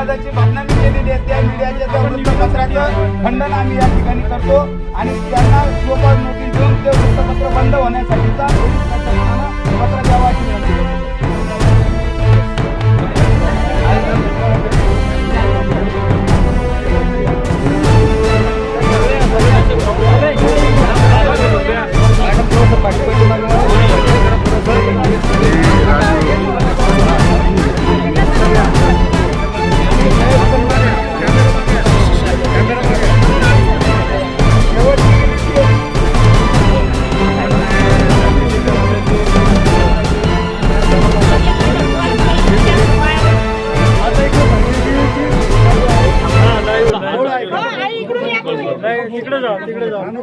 समाजाची मी केलेली आहे. त्या मीडियाच्या त्या वृत्तपत्राचं खंडन आम्ही या ठिकाणी करतो. आणि त्यांना सोबत नोटीस देऊन ते वृत्तपत्र बंद होण्यासाठीचा पत्र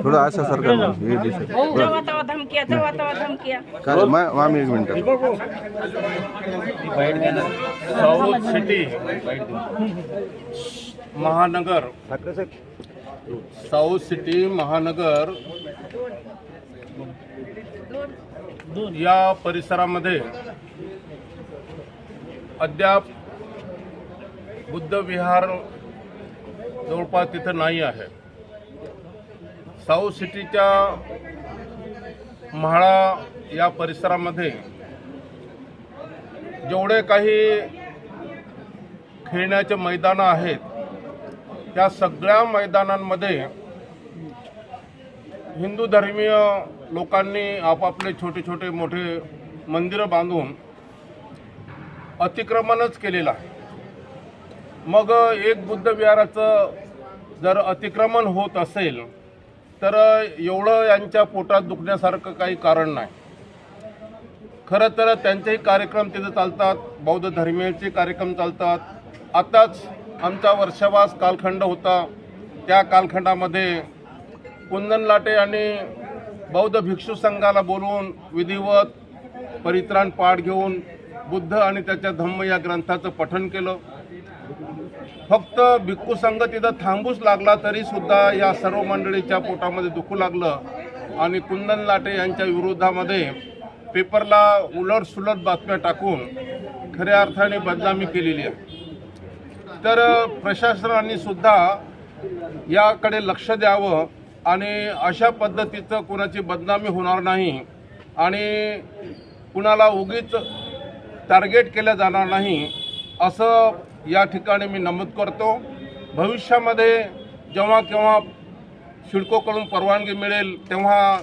थोडं असं सरकार हे दिसत धमक्या जेव्हा तेव्हा धमक्या. काय मा- मामी एक minute. South city. Mahanagar. South city Mahanagar. या परिसरामध्ये अद्याप बुद्ध विहार जवळपास तिथं नाही आहे. साऊथ सिटीच्या म्हाळा या परिसरामध्ये जेवढे काही खेळण्याचे मैदानं आहेत त्या सगळ्या मैदानांमध्ये हिंदू धर्मीय लोकांनी आपापले छोटे छोटे मोठे मंदिरं बांधून अतिक्रमणच केलेलं आहे. मग एक बुद्ध विहाराचं जर अतिक्रमण होत असेल तर एवढं यांच्या पोटात दुखण्यासारखं काही कारण नाही. खरं तर त्यांचेही कार्यक्रम तिथे चालतात बौद्ध धर्मीयांचे कार्यक्रम चालतात. आताच आमचा वर्षावास कालखंड होता. त्या कालखंडामध्ये कुंदन लाटे आणि बौद्ध भिक्षू संघाला बोलवून विधिवत परित्राण पाठ घेऊन बुद्ध आणि त्याच्या धम्म या ग्रंथाचं पठण केलं. फक्त भिक्खू संघ तिथं थांबूच लागला तरी सुद्धा या सर्व मंडळीच्या पोटामध्ये दुखू लागलं. आणि कुंदन लाटे यांच्या विरोधामध्ये पेपरला उलट सुलट बातम्या टाकून खऱ्या अर्थाने बदनामी केलेली आहे. तर प्रशासनाने सुद्धा याकडे लक्ष द्यावं आणि अशा पद्धतीचं कुणाची बदनामी होणार नाही आणि कुणाला उगीच टार्गेट केलं जाणार नाही असं या ठिकाणी मी नमूद करतो. भविष्यामध्ये जेव्हा केव्हा सिडकोकडून परवानगी मिळेल तेव्हा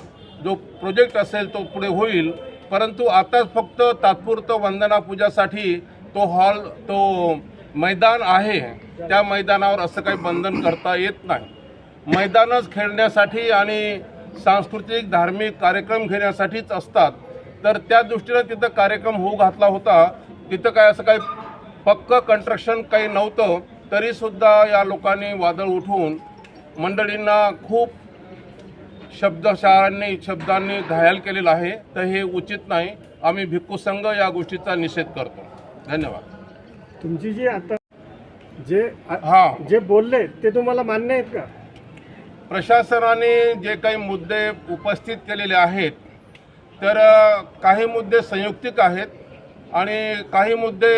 जो प्रोजेक्ट असेल तो पुढे होईल. परंतु आताच फक्त तात्पुरतं वंदना पूजासाठी तो हॉल तो मैदान आहे. त्या मैदानावर असं काही बंधन करता येत नाही. मैदानच खेळण्यासाठी आणि सांस्कृतिक धार्मिक कार्यक्रम घेण्यासाठीच असतात. तर त्या दृष्टीनं तिथं कार्यक्रम होऊ घातला होता. तिथं काय असं काही पक्क कंस्ट्रक्शन काही नव्हतं तरीसुद्धा या लोकांनी वादळ उठवून मंडळींना खूप शब्दशाळांनी शब्दांनी घायल केलेलं आहे. तर हे उचित नाही. आम्ही भिक्खू संघ या गोष्टीचा निषेध करतो. धन्यवाद. तुमची जी आता जे हा. जे बोलले ते तुम्हाला मान्य आहेत का? प्रशासनाने जे काही मुद्दे उपस्थित केलेले आहेत तर काही मुद्दे संयुक्तिक आहेत आणि काही मुद्दे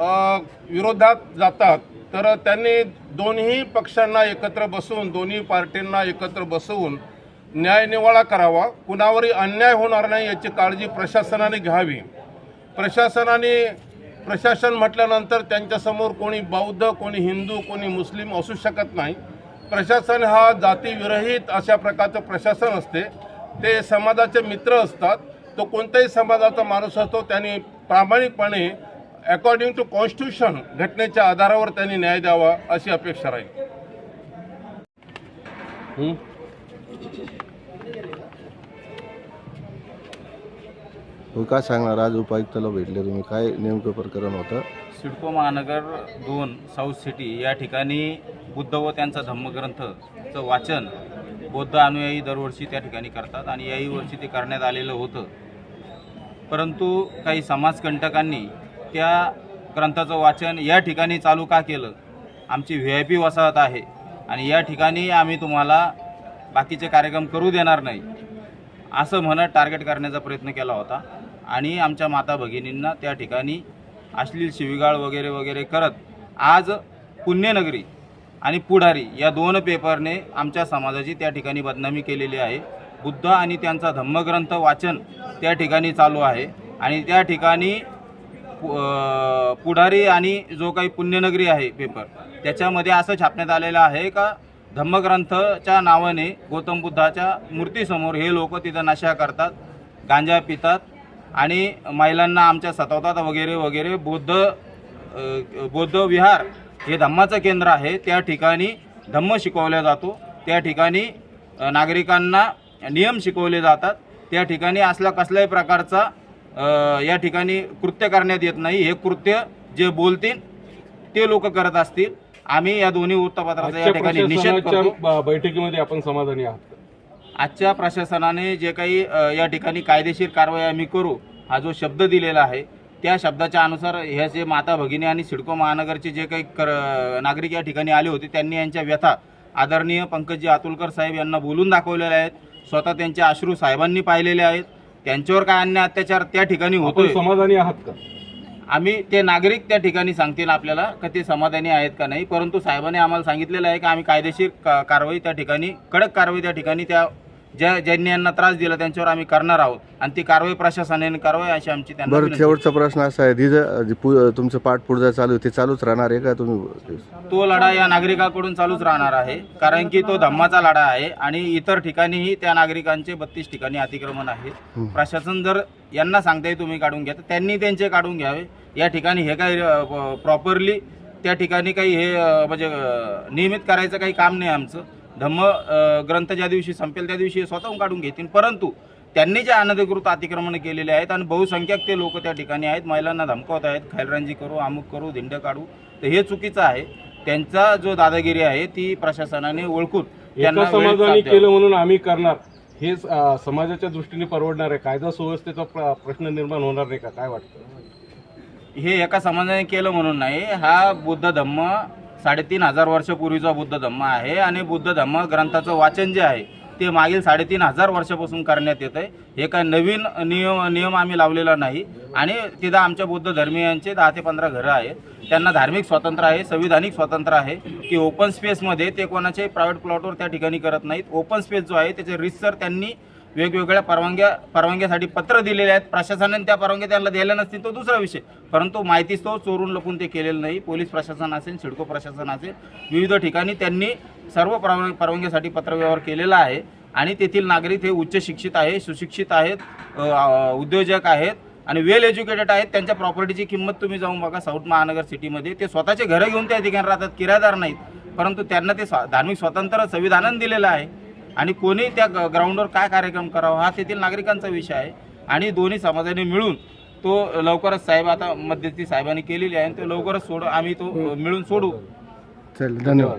विरोधात जातात. तर त्यांनी दोन्ही पक्षांना एकत्र बसवून दोन्ही पार्टींना एकत्र बसवून न्यायनिवाडा करावा. कुणावरही अन्याय होणार नाही याची काळजी प्रशासनाने घ्यावी. प्रशासनाने प्रशासन म्हटल्यानंतर त्यांच्यासमोर कोणी बौद्ध कोणी हिंदू कोणी मुस्लिम असू शकत नाही. प्रशासन हा जातीविरहित अशा प्रकारचं प्रशासन असते. ते समाजाचे मित्र असतात. तो कोणत्याही समाजाचा माणूस असतो त्यांनी प्रामाणिकपणे अकॉर्डिंग टू कॉन्स्टिट्यूशन घटनेच्या आधारावर त्यांनी न्याय द्यावा अशी अपेक्षा राहील. हो? काय सांगणार? आज उपायुक्ताला भेटले तुम्ही. काय नेमकं प्रकरण होतं? सिडको महानगर दोन साऊथ सिटी या ठिकाणी बुद्ध व त्यांचा धम्मग्रंथचं वाचन बौद्ध अनुयायी दरवर्षी त्या ठिकाणी करतात आणि याही वर्षी ते करण्यात आलेलं होतं. परंतु काही समाजकंटकांनी त्या ग्रंथाचं वाचन या ठिकाणी चालू का केलं? आमची व्ही आय पी वसाहत आहे. आणि या ठिकाणी आम्ही तुम्हाला बाकीचे कार्यक्रम करू देणार नाही. असं म्हणत टार्गेट करण्याचा प्रयत्न केला होता. आणि आमच्या माता भगिनींना त्या ठिकाणी अश्लील शिवीगाळ वगैरे वगैरे करत आज पुण्यनगरी आणि पुढारी या दोन पेपरने आमच्या समाजाची त्या ठिकाणी बदनामी केलेली आहे. बुद्ध आणि त्यांचा धम्मग्रंथ वाचन त्या ठिकाणी चालू आहे. आणि त्या ठिकाणी पुढारी आणि जो काही पुण्यनगरी आहे पेपर त्याच्यामध्ये असं छापण्यात आलेलं आहे का धम्मग्रंथच्या नावाने गौतम बुद्धाच्या मूर्तीसमोर हे लोक तिथं नशा करतात गांजा पितात आणि महिलांना आमच्या सतवतात वगैरे वगैरे. बौद्ध बौद्ध विहार हे धम्माचं केंद्र आहे. त्या ठिकाणी धम्म शिकवला जातो. त्या ठिकाणी नागरिकांना नियम शिकवले जातात. त्या ठिकाणी असला कसल्याही प्रकारचा या ठिकाणी कृत्य करण्यात येत नाही. हे कृत्य जे बोलतील ते लोक करत असतील. आम्ही या दोन्ही वृत्तपत्राचा या ठिकाणी निषेध करतो. बैठकीमध्ये आपण समाधानी आहात? आजच्या प्रशासनाने जे काही या ठिकाणी कायदेशीर कारवाई आम्ही करू हा जो शब्द दिलेला आहे त्या शब्दाच्या अनुसार ह्या जे माता भगिनी आणि सिडको महानगरचे जे काही कर नागरिक या ठिकाणी आले होते त्यांनी यांच्या व्यथा आदरणीय पंकजी अतुलकर साहेब यांना बोलून दाखवलेल्या आहेत. स्वतः त्यांचे अश्रू साहेबांनी पाहिलेले आहेत. त्यांच्यावर काय अन्याय अत्याचार त्या ठिकाणी आपण होतोय? समाधानी आहात का? आम्ही ते नागरिक त्या ठिकाणी सांगतील आपल्याला का ते समाधानी आहेत का नाही. परंतु साहेबांनी आम्हाला सांगितलेलं आहे की आम्ही कायदेशीर का कारवाई त्या ठिकाणी कडक कारवाई त्या ठिकाणी त्या ज्या ज्यांनी यांना त्रास दिला त्यांच्यावर आम्ही करणार आहोत. आणि ती कारवाई प्रशासनाने करावी अशी आमची त्यांना बरं विनंती. शेवटचा प्रश्न असा आहे. जिथं जे पु- तुमचं चालू आहे ते चालूच राहणार आहे का तुम्ही? तो लढा या नागरिकाकडून चालूच राहणार आहे. कारण की तो धम्माचा लढा आहे आणि इतर ठिकाणीही त्या नागरिकांचे बत्तीस ठिकाणी अतिक्रमण आहे. प्रशासन जर यांना सांगताय तुम्ही काढून घ्या तर त्यांनी त्यांचे काढून घ्यावे. या ठिकाणी हे काही प्रॉपरली त्या ठिकाणी काही हे अ, म्हणजे अ, नियमित करायचं काही काम नाही आमचं. धम्म ग्रंथ ज्या दिवशी संपेल त्या दिवशी स्वतःहून काढून घेतील. परंतु त्यांनी जे अनधिकृत अतिक्रमण केलेले आहेत आणि बहुसंख्याक ते लोक त्या ठिकाणी आहेत महिलांना धमकावत आहेत खैलरांजी करू अमुक करू धिंड काढू तर हे चुकीचं आहे. त्यांचा जो दादागिरी आहे ती प्रशासनाने ओळखून त्यांना द्यावा. केलं म्हणून आम्ही करणार. हे समाजाच्या दृष्टीने परवडणार आहे. कायदा सुव्यवस्थेचा प्र- प्रश्न निर्माण होणार नाही का? काय वाटतं? हे एका समाजाने केलं म्हणून नाही. हा बुद्ध धम्म साडेतीन हजार वर्षपूर्वीचा बुद्ध धम्म आहे आणि बुद्ध धम्म ग्रंथाचं वाचन जे आहे ते मागील साडेतीन हजार वर्षापासून करण्यात येत आहे हे काय नवीन नियम नियम आम्ही लावलेला नाही आणि तिथं आमच्या बुद्ध धर्मीयांचे दहा ते पंधरा घरं आहेत. त्यांना धार्मिक स्वातंत्र्य आहे संविधानिक स्वातंत्र्य आहे की ओपन स्पेसमध्ये ते कोणाचे प्रायव्हेट प्लॉटवर त्या ठिकाणी करत नाहीत. ओपन स्पेस जो आहे त्याचे रिसर त्यांनी वेगवेगळ्या परवानग्या परवानग्यासाठी पत्र दिलेले आहेत. प्रशासनाने त्या परवानग्या त्यांना दिल्या नसतील तो दुसरा विषय. परंतु माहितीच तो चोरून लपून ते केलेलं नाही. पोलीस प्रशासन असेल सिडको प्रशासन असेल विविध ठिकाणी त्यांनी सर्व परवान परवानग्यासाठी पत्रव्यवहार केलेला आहे. आणि तेथील नागरिक हे उच्च शिक्षित आहे सुशिक्षित आहेत उद्योजक आहेत आणि वेल एज्युकेटेड आहेत. त्यांच्या प्रॉपर्टीची किंमत तुम्ही जाऊन बघा. साऊथ महानगर सिटीमध्ये ते स्वतःचे घरं घेऊन त्या ठिकाणी राहतात किरायदार नाहीत. परंतु त्यांना ते स्वा धार्मिक स्वातंत्र्य संविधानानं दिलेलं आहे. आणि कोणी त्या ग- ग्राउंडवर काय कार्यक्रम करावा हा तेथील नागरिकांचा विषय आहे. आणि दोन्ही समाजाने मिळून तो लवकरच साहेब आता मध्यस्थी साहेबांनी केलेली आहे आणि तो लवकरच सोड आम्ही तो मिळून सोडू. चल धन्यवाद.